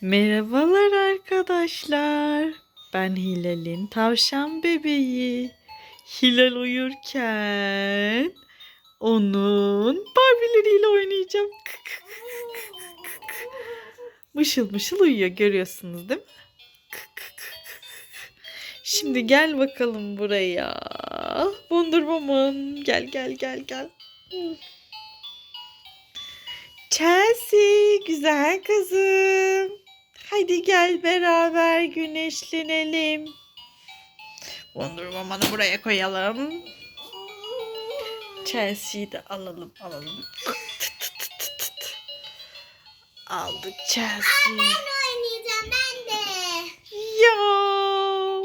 Merhabalar arkadaşlar. Ben Hilal'in tavşan bebeği. Hilal uyurken onun Barbie'leriyle oynayacağım. Mışıl mışıl uyuyor görüyorsunuz değil mi? Şimdi gel bakalım buraya. Wonder Woman gel gel gel gel. Chelsea güzel kızım. Hadi gel beraber güneşlenelim. Wonder buraya koyalım. Chelsea'yi de alalım alalım. Tıt tıt tıt. Aldık Chelsea. oynayacağım ben de. Ya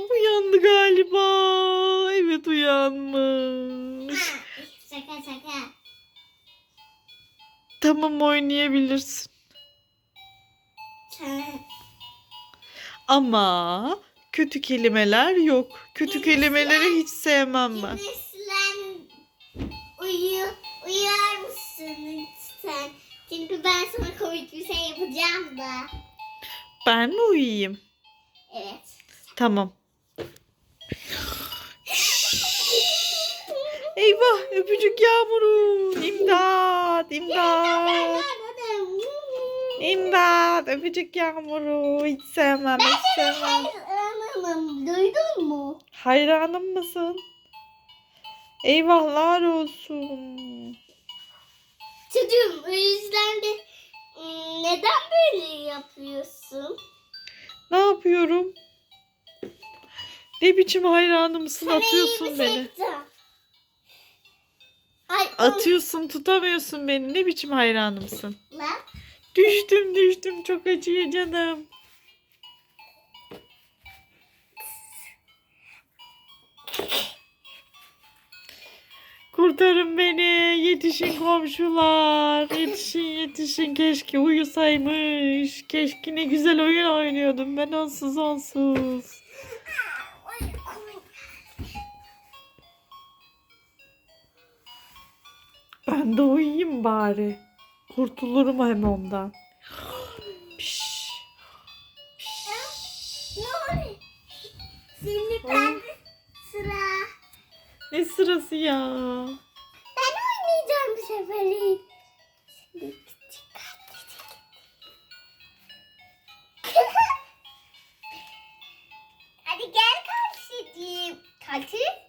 uyandı galiba. Evet uyanmış. Şaka şaka. Tamam oynayabilirsin. Sen Ama kötü kelimeler yok. Kötü kelimeleri hiç sevmem ben. Güneşlen uyu, uyar mısın lütfen? Çünkü ben sana komik bir şey yapacağım da. Ben mi uyuyayım? Evet. Tamam. Eyvah öpücük yağmuru. İmdat imdat. İmdat öpücük yağmuru. Hiç sevmem hiç sevmem. Anladım. Duydun mu? Hayranım mısın? Eyvahlar olsun. Çocuğum o yüzden de ım, neden böyle yapıyorsun? Ne yapıyorum? Ne biçim hayranımsın Sana atıyorsun şey beni. yapacağım. Ay, Atıyorsun tutamıyorsun beni. Ne biçim hayranımsın? Lan. Düştüm düştüm çok acıyor canım. Kurtarın beni. Yetişin komşular. Yetişin yetişin. Keşke uyusaymış. Keşke ne güzel oyun oynuyordum ben onsuz onsuz. Ben de uyuyayım bari. Kurtulurum hem ondan. Piş. Piş. Ne oluyor? Şimdi ben sıra. Ne sırası ya? Ben oynayacağım bu sefer. Şimdi küçük kardeşim. Hadi gel kardeşim. Kaçı?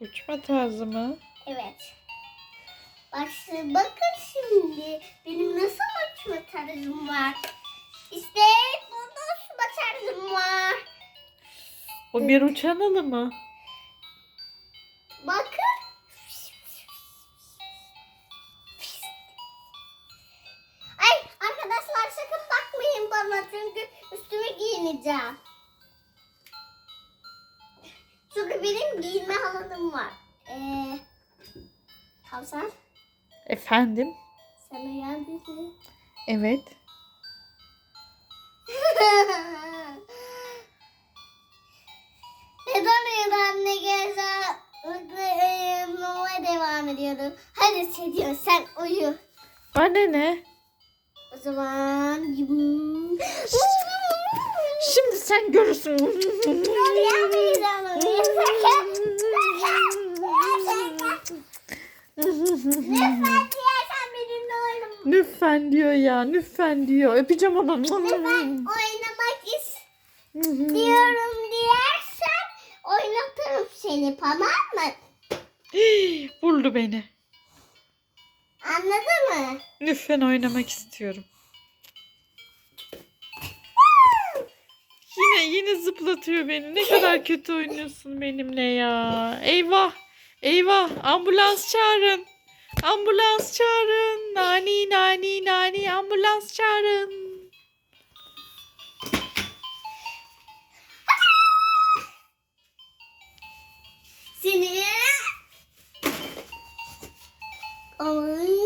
Uçma tarzı mı? Evet. Başlı bakın şimdi. Benim nasıl uçma tarzım var. İşte burada uçma tarzım var. O bir uçan alı mı? Bakın. Ay arkadaşlar sakın bakmayın bana çünkü üstüme giyineceğim. Benim giyinme alanım var. Ee, Tavsan Efendim? sen uyandın mı? Evet. Neden uyudan ne gelse uyumaya devam ediyordum. Hadi Sedio sen uyu. Bana ne? O zaman. Şimdi sen görürsün. Lütfen diyor ya. Nüffen diyor. Öpeceğim onu. Lütfen oynamak istiyorum diyersen oynatırım seni tamam mı? Vurdu beni. Anladın mı? Lütfen oynamak istiyorum. yine zıplatıyor beni. Ne kadar kötü oynuyorsun benimle ya. Eyvah. Eyvah. Ambulans çağırın. Ambulans çağırın. Nani nani nani ambulans çağırın. Seni. Ay.